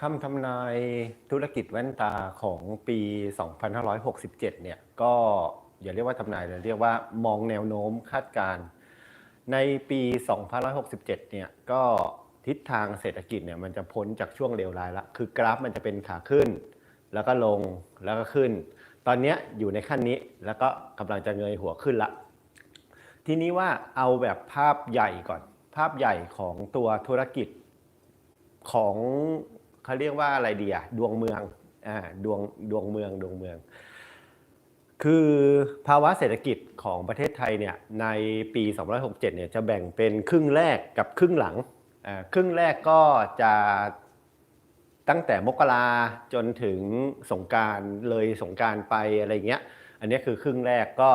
คำทำนายธุรกิจแว่นตาของปี 2567 เนี่ย ก็อย่าเรียกว่าทำนายเลยเรียกว่ามองแนวโน้มคาดการณ์ในปี 2567 เนี่ย ก็ทิศทางเศรษฐกิจเนี่ยมันจะพ้นจากช่วงเลวร้ายละ คือกราฟมันจะเป็นขาขึ้น แล้วก็ลง แล้วก็ขึ้น ตอนนี้อยู่ในขั้นนี้ แล้วก็กำลังจะเงยหัวขึ้นละ ทีนี้ว่าเอาแบบภาพใหญ่ก่อน ภาพใหญ่ของตัวธุรกิจของ เขาเรียกว่าอะไรดีอะดวงเมืองอ่าดวงดวงเมืองดวงเมือง คือภาวะเศรษฐกิจของประเทศไทยเนี่ยในปี2567เนี่ยจะแบ่งเป็นครึ่งแรกกับครึ่งหลังอ่าครึ่งแรกก็จะตั้งแต่มกราจนถึงสงการเลยสงการไปอะไรเงี้ย อันนี้คือครึ่งแรกก็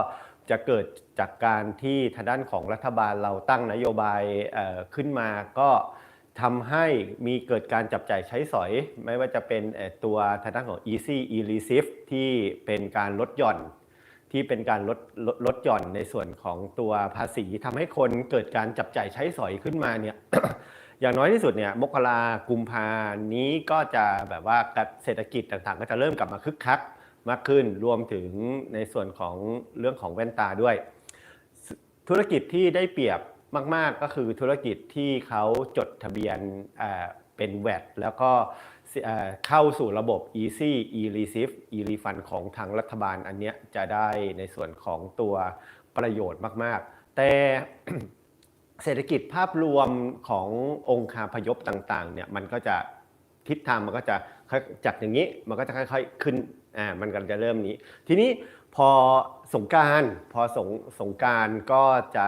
จะเกิดจากการที่ทางด้านของรัฐบาลเราตั้งนโยบายอ่อขึ้นมาก็ ทำให้มีเกิดการจับจ่ายใช้สอย ไม่ว่าจะเป็นตัวทางด้านของ easy e receive ที่เป็นการลดหย่อน ที่เป็นการลดลดลดหย่อนในส่วนของตัวภาษีทำให้คนเกิดการจับจ่ายใช้สอยขึ้นมาเนี่ยอย่างน้อยที่สุดเนี่ยมกรากุมภานี้ก็จะแบบว่าเศรษฐกิจต่างๆ ก็จะเริ่มกลับมาคึกคักมากขึ้นรวมถึงในส่วนของเรื่องของแว่นตาด้วย ธุรกิจที่ได้เปรียบ มาก ๆ ก็คือธุรกิจที่เขาจดทะเบียนเป็นแวดแล้วก็เข้าสู่ระบบ Easy e-receive e-refund ของทางรัฐบาลอันเนี้ยจะได้ในส่วนของตัวประโยชน์มาก ๆ แต่เศรษฐกิจภาพรวมขององค์คาพยพต่างๆเนี่ยมันก็จะทิศทางมันก็จะจากอย่างนี้มันก็จะค่อยๆขึ้นอ่ามันก็จะเริ่มนี้ ทีนี้พอสงการพอสงสงการก็จะ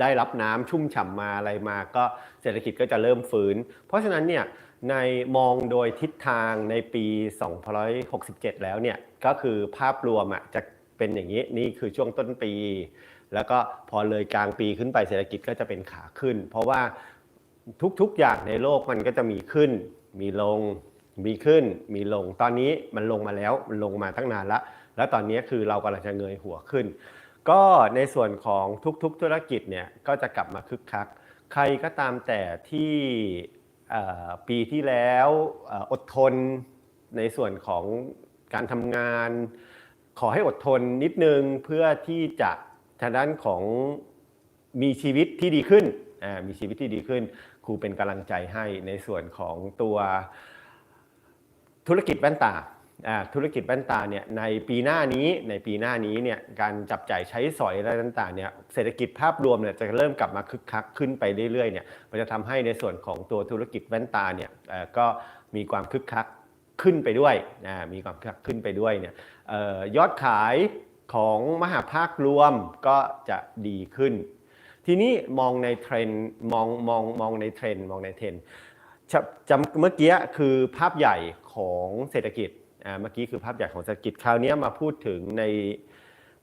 ได้รับน้ำชุ่มฉ่ำมาอะไรมาก็เศรษฐกิจก็จะเริ่มฟื้น เพราะฉะนั้นเนี่ยในมองโดยทิศทางในปี2567 แล้วเนี่ยก็คือภาพรวมอะจะเป็นอย่างนี้นี่คือช่วงต้นปี แล้วก็พอเลยกลางปีขึ้นไปเศรษฐกิจก็จะเป็นขาขึ้น เพราะว่าทุกๆอย่างในโลกมันก็จะมีขึ้น มีลง มีขึ้น มีลง ตอนนี้มันลงมาแล้วมันลงมาตั้งนานละ แล้วตอนนี้คือเรากำลังจะเงยหัวขึ้น ก็ในส่วนของทุกๆธุรกิจเนี่ยก็จะกลับมาคึกคัก ใครก็ตามแต่ที่ปีที่แล้วอดทนในส่วนของการทำงาน ขอให้อดทนนิดนึงเพื่อที่จะทางด้านของมีชีวิตที่ดีขึ้นมีชีวิตที่ดีขึ้น ครูเป็นกำลังใจให้ในส่วนของตัวธุรกิจแว่นตา ธุรกิจแว่นตาเนี่ยในปีหน้านี้ในปีหน้านี้เนี่ยการจับจ่ายใช้สอยอะไรต่างๆเนี่ยเศรษฐกิจภาพรวมเนี่ยจะเริ่มกลับมาคึกคักขึ้นไปเรื่อยๆเนี่ยมันจะทำให้ในส่วนของตัวธุรกิจแว่นตาเนี่ยก็มีความคึกคักขึ้นไปด้วยมีความคึกคักขึ้นไปด้วยเนี่ยออยอดขายของมหาภาครวมก็จะดีขึ้น ทีนี้มองในเทรนมองมองมองในเทรนมองในเทรนจำเมื่อกี้คือภาพใหญ่ของเศรษฐกิจ เมื่อกี้คือภาพใหญ่ของเศรษฐกิจคราวนี้มาพูดถึงใน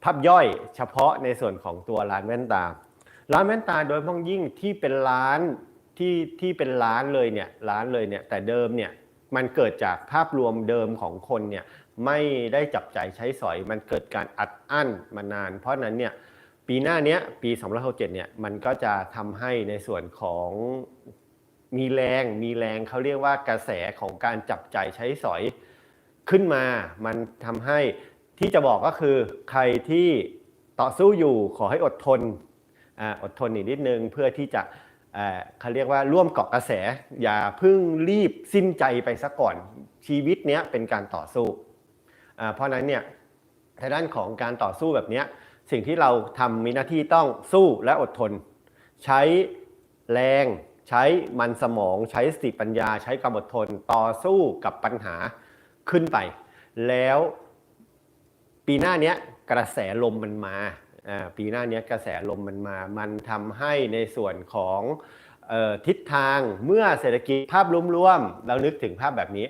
ภาพย่อยเฉพาะในส่วนของตัวร้านแว่นตา ร้านแว่นตาโดยพ้องยิ่งที่เป็นร้านที่ที่เป็นร้านเลยเนี่ยร้านเลยเนี่ยแต่เดิมเนี่ยมันเกิดจากภาพรวมเดิมของคนเนี่ยไม่ได้จับใจายใช้สอย มันเกิดการอัดอั้นมานาน เพราะนั้นเนี่ยปีหน้าเนี้ยปี2567เนี่ยมันก็จะทำให้ในส่วนของมีแรงมีแรงเขาเรียกว่ากระแสของการจับใจายใช้สอย ขึ้นมามันทำให้ที่จะบอกก็คือใครที่ต่อสู้อยู่ขอให้อดทนออดทนอีกนิดนึงเพื่อที่จะเขาเรียกว่าร่วมเกาะกระแส อย่าเพิ่งรีบสิ้นใจไปซะก่อนชีวิตเนี้ยเป็นการต่อสู้ เพราะนั้นเนี่ยทางด้านของการต่อสู้แบบเนี้ยสิ่งที่เราทำมีหน้าที่ต้องสู้และอดทน ใช้แรงใช้มันสมอง ใช้สติปัญญา ใช้ความอดทน ต่อสู้กับปัญหา ขึ้นไป แล้วปีหน้าเนี้ยกระแสลมมันมาอ่าปีหน้าเนี้ยกระแสลมมันมา มันทำให้ในส่วนของออทิศทางเมื่อเศรษฐกิจภาพรวมๆเรานึกถึงภาพแบบนี้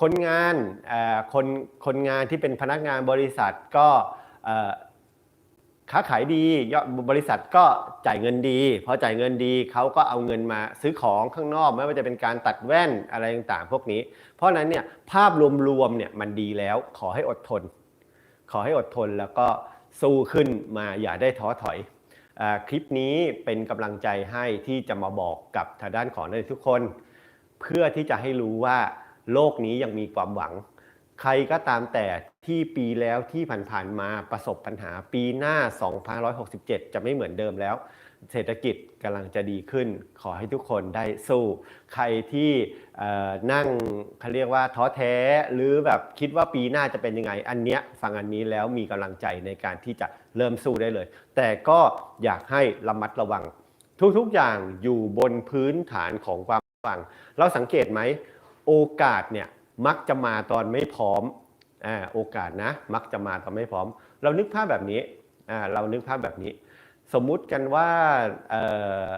คนงานอ่อคนคนงานที่เป็นพนักงานบริษัทก็ ค้าขายดียอดบริษัทก็จ่ายเงินดีพอจ่ายเงินดีเขาก็เอาเงินมาซื้อของข้างนอกไม่ว่าจะเป็นการตัดแว่นอะไรต่างๆ พวกนี้ เพราะนั้นเนี่ยภาพรวมๆเนี่ยมันดีแล้วขอให้อดทน ขอให้อดทนแล้วก็สู้ขึ้นมาอย่าได้ท้อถอยอคลิปนี้เป็นกำลังใจให้ที่จะมาบอกกับทางด้านของนักทุกคน เพื่อที่จะให้รู้ว่าโลกนี้ยังมีความหวัง ใครก็ตามแต่ที่ปีแล้วที่ผ่านๆมาประสบปัญหาปีหน้า 2567 จะไม่เหมือนเดิมแล้ว เศรษฐกิจกำลังจะดีขึ้น ขอให้ทุกคนได้สู้ ใครที่นั่งเขาเรียกว่าท้อแท้หรือแบบคิดว่าปีหน้าจะเป็นยังไง อันเนี้ยฟังอันนี้แล้วมีกำลังใจในการที่จะเริ่มสู้ได้เลย แต่ก็อยากให้ระมัดระวัง ทุกๆอย่างอยู่บนพื้นฐานของความหวัง เราสังเกตไหมโอกาสเนี่ย มักจะมาตอนไม่พร้อมอ่าโอกาสนะ มักจะมาตอนไม่พร้อม เรานึกภาพแบบนี้อ่าเรานึกภาพแบบนี้ สมมุติกันว่าเอ่อ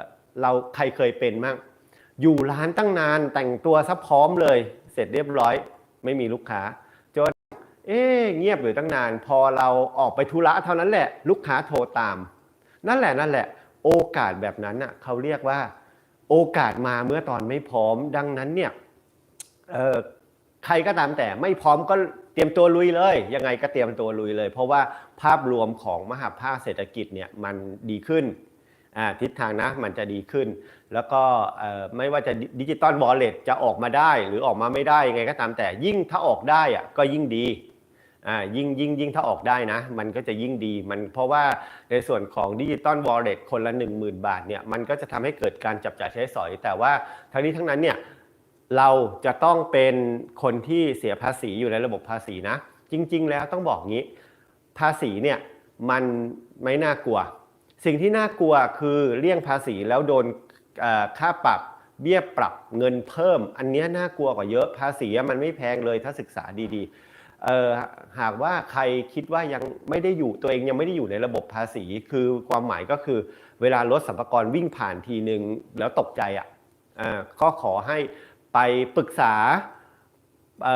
เราใครเคยเป็นมั่งอยู่ร้านตั้งนานแต่งตัวซะพร้อมเลย เสร็จเรียบร้อย ไม่มีลูกค้าจนเอ๊ะเงียบอยู่ตั้งนาน พอเราออกไปธุระเท่านั้นแหละ ลูกค้าโทรตาม นั่นแหละนั่นแหละ โอกาสแบบนั้นน่ะเขาเรียกว่า โอกาสมาเมื่อตอนไม่พร้อม ดังนั้นเนี่ยเอ่อ ใครก็ตามแต่ไม่พร้อมก็เตรียมตัวลุยเลย ยังไงก็เตรียมตัวลุยเลย เพราะว่าภาพรวมของมหาภาคเศรษฐกิจเนี่ยมันดีขึ้นทิศทางนะมันจะดีขึ้น แล้วก็ไม่ว่าจะดิจิตอลวอลเล็ตจะออกมาได้หรือออกมาไม่ได้ยังไงก็ตามแต่ยิ่งถ้าออกได้อะก็ยิ่งดียิ่งยิ่งยิ่งถ้าออกได้นะ มันก็จะยิ่งดีมันเพราะว่าในส่วนของดิจิตอลวอลเล็ตคนละ 1 0,000 บาทเนี่ยมันก็จะทำให้เกิดการจับจ่ายใช้สอย แต่ว่าทั้งนี้ทั้งนั้นเนี่ย เราจะต้องเป็นคนที่เสียภาษีอยู่ในระบบภาษีนะ จริง ๆ แล้วต้องบอกงี้ ภาษีเนี่ยมันไม่น่ากลัว สิ่งที่น่ากลัวคือเลี่ยงภาษีแล้วโดนค่าปรับเบี้ยปรับเงินเพิ่ม อันเนี้ยน่ากลัวกว่าเยอะภาษีมันไม่แพงเลยถ้าศึกษาดีๆหากว่าใครคิดว่ายังไม่ได้อยู่ตัวเองยังไม่ได้อยู่ในระบบภาษี คือความหมายก็คือ เวลารถสัมภาระวิ่งผ่านทีนึงแล้วตกใจอะก็ขอให้ ไปปรึกษาเ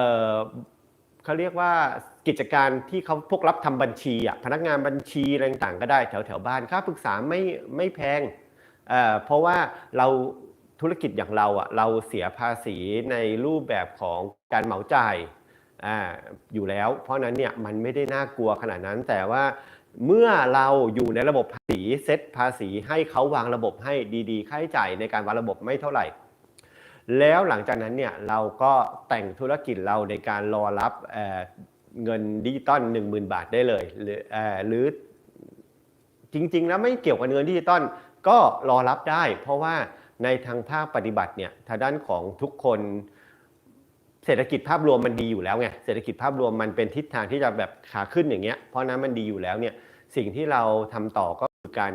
เขาเรียกว่ากิจการที่เขาพวกรับทำบัญชีอะพนักงานบัญชีอะไรต่างๆก็ได้แถวแถวๆบ้านค่าปรึกษาไม่ไม่แพงเเพราะว่าเราธุรกิจอย่างเราอะเราเสียภาษีในรูปแบบของการเหมาจ่ายอยู่แล้ว เพราะฉะนั้นเนี่ยมันไม่ได้น่ากลัวขนาดนั้นแต่ว่าเมื่อเราอยู่ในระบบภาษีเซตภาษีให้เขาวางระบบให้ดีๆ ค่าใช้จ่ายในการวางระบบไม่เท่าไหร่ แล้วหลังจากนั้นเนี่ยเราก็แต่งธุรกิจเราในการรอรับเงินดิจิตอล10,000 บาทได้เลย หรือหรือจริงๆแล้วไม่เกี่ยวกับเงินดิจิตอลก็รอรับได้ เพราะว่าในทางภาคปฏิบัติเนี่ยทางด้านของทุกคนเศรษฐกิจภาพรวมมันดีอยู่แล้วไงเศรษฐกิจภาพรวมมันเป็นทิศทางที่จะแบบขาขึ้นอย่างเงี้ยเพราะฉะนั้นมันดีอยู่แล้วเนี่ยสิ่งที่เราทำต่อก็คือการ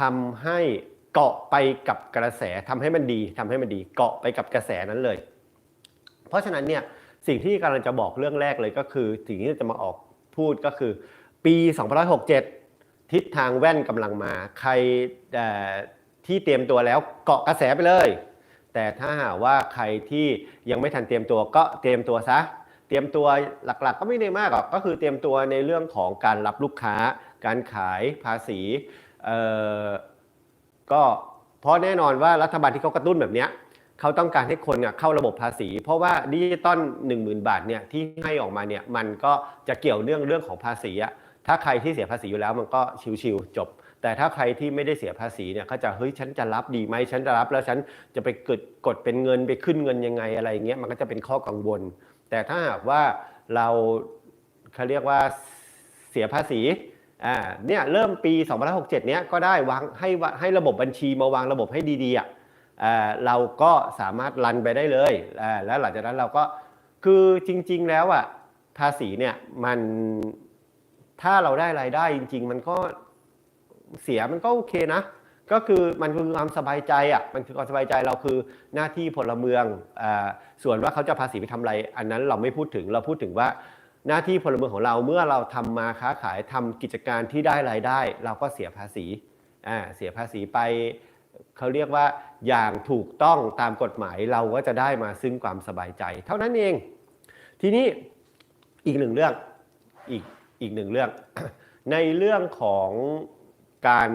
ทำให้ เกาะไปกับกระแสทำให้มันดีทำให้มันดี เกาะไปกับกระแสนั้นเลย เพราะฉะนั้นเนี่ยสิ่งที่กำลังจะบอกเรื่องแรกเลยก็คือสิ่งที่จะมาออกพูดก็คือ ปี2567 ทิศทางแว่นกำลังมา ใครที่เตรียมตัวแล้วเกาะกระแสไปเลย แต่ถ้าหาว่าใครที่ยังไม่ทันเตรียมตัวก็เตรียมตัวซะ เตรียมตัวหลักๆ ก็ไม่ได้มากหรอกก็คือเตรียมตัวในเรื่องของการรับลูกค้า การขายภาษีเอ่อ ก็เพราะแน่นอนว่ารัฐบาลที่เขากระตุ้นแบบเนี้ยเขาต้องการให้คนเข้าระบบภาษี เพราะว่าดิจิตอล1 0,000 บาทเนี่ยที่ให้ออกมาเนี่ยมันก็จะเกี่ยวเรื่องเรื่องของภาษีอะถ้าใครที่เสียภาษีอยู่แล้วมันก็ชิวๆจบ แต่ถ้าใครที่ไม่ได้เสียภาษีเนี่ยเขาจะเฮ้ยฉันจะรับดีไหมฉันจะรับแล้วฉันจะไปกดกดเป็นเงินไปขึ้นเงินยังไงอะไรเงี้ยมันก็จะเป็นข้อกังวล แต่ถ้าหากว่าเราเขาเรียกว่าเสียภาษี อ่าเนี่ยเริ่มปี2567 เนี้ยก็ได้วางให้วะให้ระบบบัญชีมาวางระบบให้ดีๆอะอ่าเราก็สามารถรันไปได้เลยอ่าแล้วหลังจากนั้นเราก็คือจริง ๆ แล้วอะภาษีเนี่ยมันถ้าเราได้รายได้จริง ๆ มันก็เสียมันก็โอเคนะ ก็คือมันคือความสบายใจอะมันคือความสบายใจเราคือหน้าที่พลเมืองอ่าส่วนว่าเขาจะภาษีไปทำอะไร อันนั้นเราไม่พูดถึงเราพูดถึงว่า หน้าที่พลเมืองของเราเมื่อเราทำมาค้าขายทำกิจการที่ได้รายได้ เราก็เสียภาษีอ่าเสียภาษีไปเขาเรียกว่าอย่างถูกต้องตามกฎหมายเราก็จะได้มาซึ่งความสบายใจ เท่านั้นเอง ทีนี้อีกหนึ่งเรื่องอีกอีกหนึ่งเรื่อง ในเรื่องของการ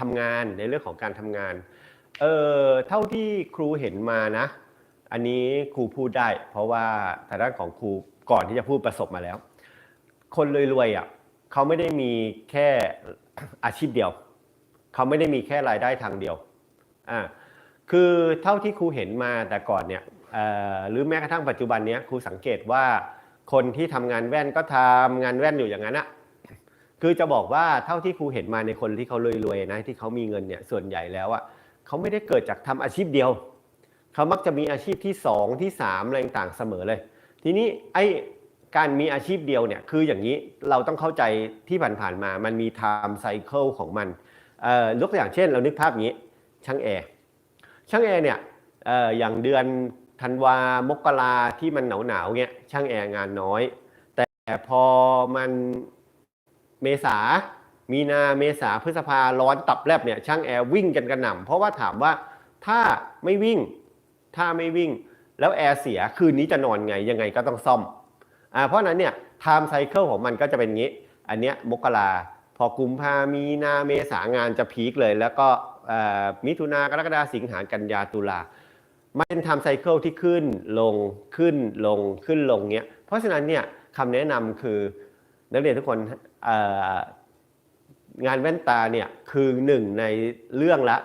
ทำงานในเรื่องของการทำงานเออเท่าที่ครูเห็นมานะ อันนี้ครูพูดได้ เพราะว่าทางด้านของครู ก่อนที่จะพูดประสบมาแล้ว คนรวยๆอะเขาไม่ได้มีแค่อาชีพเดียว เขาไม่ได้มีแค่รายได้ทางเดียวอ่าคือเท่าที่ครูเห็นมาแต่ก่อนเนี่ยหรือแม้กระทั่งปัจจุบันเนี้ยครูสังเกตว่าคนที่ทำงานแว่นก็ทำงานแว่นอยู่อย่างนั้นอะคือจะบอกว่าเท่าที่ครูเห็นมาในคนที่เขารวยๆนะที่เขามีเงินเนี่ยส่วนใหญ่แล้วอะเขาไม่ได้เกิดจากทำอาชีพเดียว เขามักจะมีอาชีพที่ 2 ที่3อะไรต่างเสมอเลย ทีนี้ไอ้การมีอาชีพเดียวเนี่ยคืออย่างนี้เราต้องเข้าใจที่ผ่านๆมามันมี time cycle ของมันยกตัวอย่างเช่น เรานึกภาพงนี้ช่างแอร์ช่างแอร์เนี่ยอออย่างเดือนธันวามกราที่มันหนาวๆเงี้ยช่างแอร์งานน้อย แต่พอมันเมษามีนาเมษาพฤษภาร้อนตับแลบเนี่ยช่างแอร์วิ่งกันกระหน่ำเพราะว่าถามว่าถ้าไม่วิ่งถ้าไม่วิ่ง แล้วแอร์เสียคืนนี้จะนอนไงยังไงก็ต้องซ่อมอ่าเพราะนั้นเนี่ย time cycle ของมันก็จะเป็นงี้ อันเนี้ยมกราพอกุมภามีนาเมษางานจะพีคเลย แล้วก็มิถุนากรกฎาสิงหากันยาตุลามันเป็น time cycle ที่ขึ้นลงขึ้นลงขึ้นลงเนี้ยเพราะฉะนั้นเนี่ยคำแนะนำคือนักเรียนทุกคนงานแว่นตาเนี่ยคือหนึ่งในเรื่องละ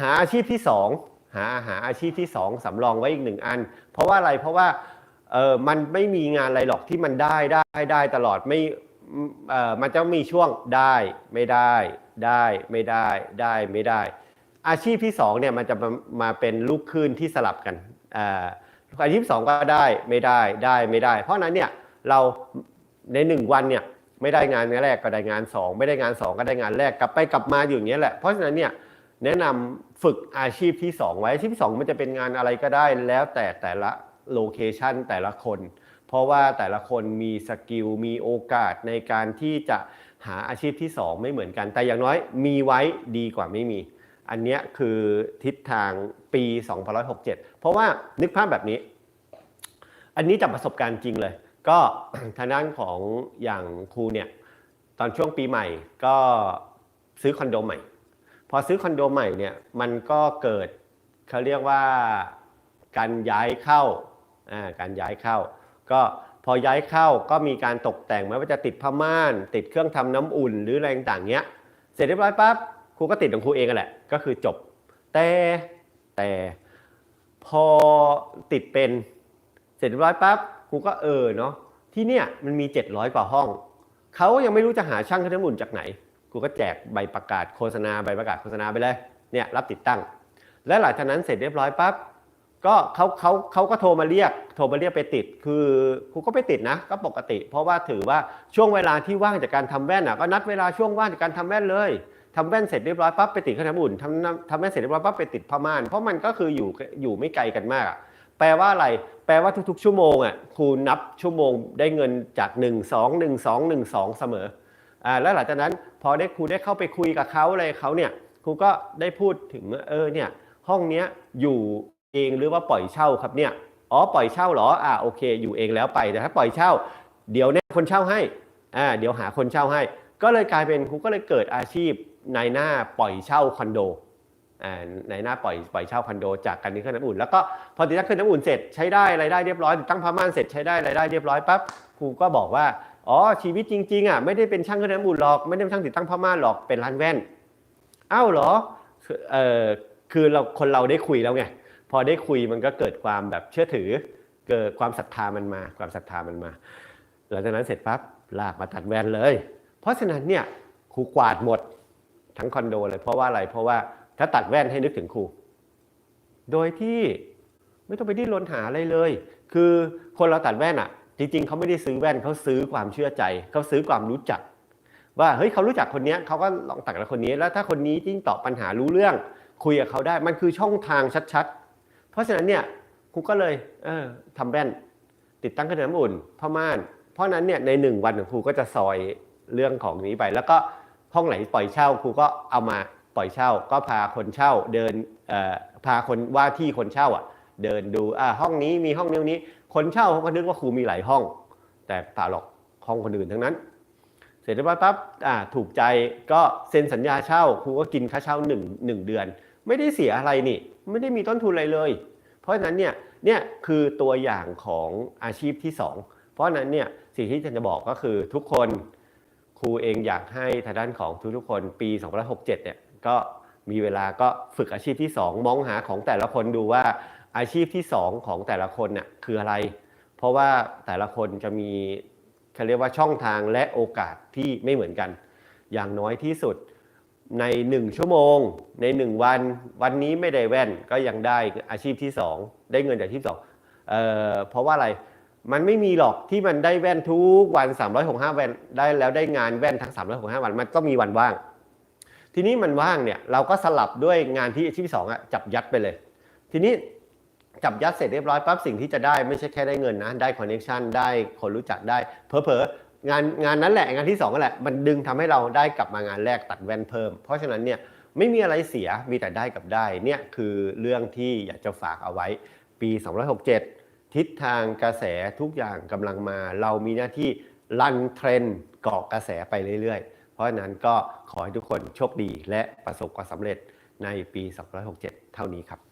หาอาชีพที่สอง หาหาอาชีพที่สองสำรองไว้อีกหนึ่งอัน เพราะว่าอะไรเพราะว่าเออมันไม่มีงานอะไรหรอกที่มันได้ได้ได้ตลอดไม่เออมันจะมีช่วงได้ไม่ได้ได้ไม่ได้ได้ไม่ได้ อาชีพที่สองเนี่ยมันจะมามาเป็นลูกคลื่นที่สลับกันอ่าอาชีพสองก็ได้ไม่ได้ได้ไม่ได้ เพราะนั้นเนี่ยเราในหนึ่งวันเนี่ยไม่ได้งานแรกก็ได้งานสองไม่ได้งานสองก็ได้งานแรกกลับไปกลับมาอยู่อย่างนี้ยแหละเพราะฉะนั้นเนี่ย แนะนำฝึกอาชีพที่สองไว้อาชีพที่สองมันจะเป็นงานอะไรก็ได้แล้วแต่แต่ละโลเคชันแต่ละคน เพราะว่าแต่ละคนมีสกิลมีโอกาสในการที่จะหาอาชีพที่สองไม่เหมือนกัน แต่อย่างน้อยมีไว้ดีกว่าไม่มี อันนี้คือทิศทางปี 2567 เพราะว่านึกภาพแบบนี้ อันนี้จากประสบการณ์จริงเลย ก็ทางด้านของอย่างครูเนี่ยตอนช่วงปีใหม่ก็ซื้อคอนโดใหม่ พอซื้อคอนโดใหม่เนี่ยมันก็เกิดเขาเรียกว่าการย้ายเข้าอ่าการย้ายเข้า ก็พอย้ายเข้าก็มีการตกแต่งไม่ว่าจะติดผ้าม่าน ติดเครื่องทำน้ำอุ่นหรืออะไรต่างเนี้ยเสร็จเรียบร้อยปั๊บครูก็ติดของครูเองกันแหละก็คือจบ แต่แต่พอติดเป็นเสร็จเรียบร้อยปั๊บครูก็เออเนาะที่เนี่ยมันมี 700 กว่าห้องเขายังไม่รู้จะหาช่างเครื่องทำน้ำอุ่นจากไหนูก็แจกใบประกาศโฆษณาใบประกาศโฆษณาไปเลยเนี่ยรับติดตั้ง และหลังจากนั้นเสร็จเรียบร้อยปั๊บก็เขาเขาเขาก็โทรมาเรียก โทรมาเรียกไปติด คือครูก็ไปติดนะ ก็ปกติ เพราะว่าถือว่าช่วงเวลาที่ว่างจากการทำแว่นอะก็นัดเวลาช่วงว่างจากการทำแว่นเลยทำแว่นเสร็จเรียบร้อยปั๊บไปติดเครื่องทำน้ำอุ่นทำน้ำทำแว่นเสร็จเรียบร้อยปั๊บไปติดผ้าม่านเพราะมันก็คืออยู่อยู่ไม่ไกลกันมากอะแปลว่าอะไร แปลว่าทุกๆ ชั่วโมงอะครูนับชั่วโมงได้เงินจาก 1 2 1 2 1 2 เสมอ อ่าแล้วหลังจากนั้นพอได้ครูได้เข้าไปคุยกับเขาอะไรเขาเนี่ยครูก็ได้พูดถึงเออเนี่ยห้องเนี้ยอยู่เองหรือว่าปล่อยเช่าครับเนี่ยอ๋อปล่อยเช่าเหรออ่าโอเค อยู่เองแล้วไปแต่ถ้าปล่อยเช่า เดี๋ยวเนี่ยคนเช่าให้อ่าเดี๋ยวหาคนเช่าให้ ก็เลยกลายเป็นครูก็เลยเกิดอาชีพนายหน้าปล่อยเช่าคอนโดอ่านายหน้าปล่อยปล่อยเช่าคอนโด จากการติดเครื่องน้ำอุ่นแล้วก็พอติดตั้งเครื่องน้ำอุ่นเสร็จใช้ได้รายได้เรียบร้อยติดตั้งผ้าม่านเสร็จใช้ได้รายได้เรียบร้อยปั๊บครูก็บอกว่า อ๋อชีวิตจริงๆอะไม่ได้เป็นช่างเครื่องน้ำอุ่นหรอก ไม่ได้เป็นช่างติดตั้งผ้าม่านหรอกเป็นร้านแว่นอ้าวเหรอเออคือเราคนเราได้คุยแล้วไงพอได้คุยมันก็เกิดความแบบเชื่อถือ เกิดความศรัทธามันมา ความศรัทธามันมา หลังจากนั้นเสร็จปั๊บลากมาตัดแว่นเลย เพราะฉะนั้นเนี่ยครูกวาดหมดทั้งคอนโดเลยเพราะว่าอะไรเพราะว่าถ้าตัดแว่นให้นึกถึงครู โดยที่ไม่ต้องไปดิ้นรนหาอะไรเลย คือคนเราตัดแว่นอะ จริงๆเขาไม่ได้ซื้อแว่นเขาซื้อความเชื่อใจเขาซื้อความรู้จัก ว่าเฮ้ยเขารู้จักคนนี้เขาก็ลองตัดกับคนนี้ แล้วถ้าคนนี้ยิ่งตอบปัญหารู้เรื่อง คุยกับเขาได้มันคือช่องทางชัดๆ เพราะฉะนั้นเนี่ยครูก็เลยเออทำแว่น ติดตั้งเครื่องทำน้ำอุ่นผ้าม่าน เพราะนั้นเนี่ยในหนึ่งวันของครูก็จะซอยเรื่องของนี้ไป แล้วก็ห้องไหนปล่อยเช่าครูก็เอามาปล่อยเช่า ก็พาคนเช่าเดินเอ่อพาคนว่าที่คนเช่าอะเดินดูอ่าห้องนี้มีห้องนี้นี้ คนเช่าเขาก็นึกว่าครูมีหลายห้อง แต่เปล่าหรอกห้องคนอื่นทั้งนั้น เสร็จเรียบร้อยปั๊บอ่าถูกใจก็เซ็นสัญญาเช่าครูก็กินค่าเช่าหนึ่งหนึ่งเดือน ไม่ได้เสียอะไรนี่ ไม่ได้มีต้นทุนอะไรเลย เพราะฉะนั้นเนี่ยเนี่ยคือตัวอย่างของอาชีพที่ 2 เพราะฉะนั้นเนี่ยสิ่งที่จะบอกก็คือทุกคนครูเองอยากให้ทางด้านของทุกๆคนปี2567เนี่ยก็มีเวลาก็ฝึกอาชีพที่ 2 มองหาของแต่ละคนดูว่า อาชีพที่ 2 ของแต่ละคนเนี่ยคืออะไร เพราะว่าแต่ละคนจะมีเขาเรียกว่าช่องทางและโอกาสที่ไม่เหมือนกัน อย่างน้อยที่สุดใน 1 ชั่วโมง ใน 1 วัน วันนี้ไม่ได้แว่นก็ยังได้อาชีพที่ 2 ได้เงินจากอาชีพ2เอ่อเพราะว่าอะไรมันไม่มีหรอกที่มันได้แว่นทุกวัน 365แว่นได้แล้วได้งานแว่นทั้ง 365 วันมันก็มีวันว่าง ทีนี้มันว่างเนี่ยเราก็สลับด้วยงานที่อาชีพที่สองอะจับยัดไปเลย ทีนี้ จับยัดเสร็จเรียบร้อยปั๊บสิ่งที่จะได้ไม่ใช่แค่ได้เงินนะ ได้คอนเน c t ชันได้คนรู้จักได้เพอเพองานงานนั้นแหละงานที่สองนั่นแหละ มันดึงทำให้เราได้กลับมางานแรกตัดแว่นเพิ่ม เพราะฉะนั้นเนี่ยไม่มีอะไรเสียมีแต่ได้กับได้เนี่ยคือเรื่องที่อยากจะฝากเอาไว้ ปี 267 ทิศทางกระแสทุกอย่างกำลังมา เรามีหน้าที่ลันเทรนเกาะกระแสไปเรื่อยๆ เพราะฉะนั้นก็ขอให้ทุกคนโชคดีและประสบความสำเร็จในปี 267 เท่านี้ครับ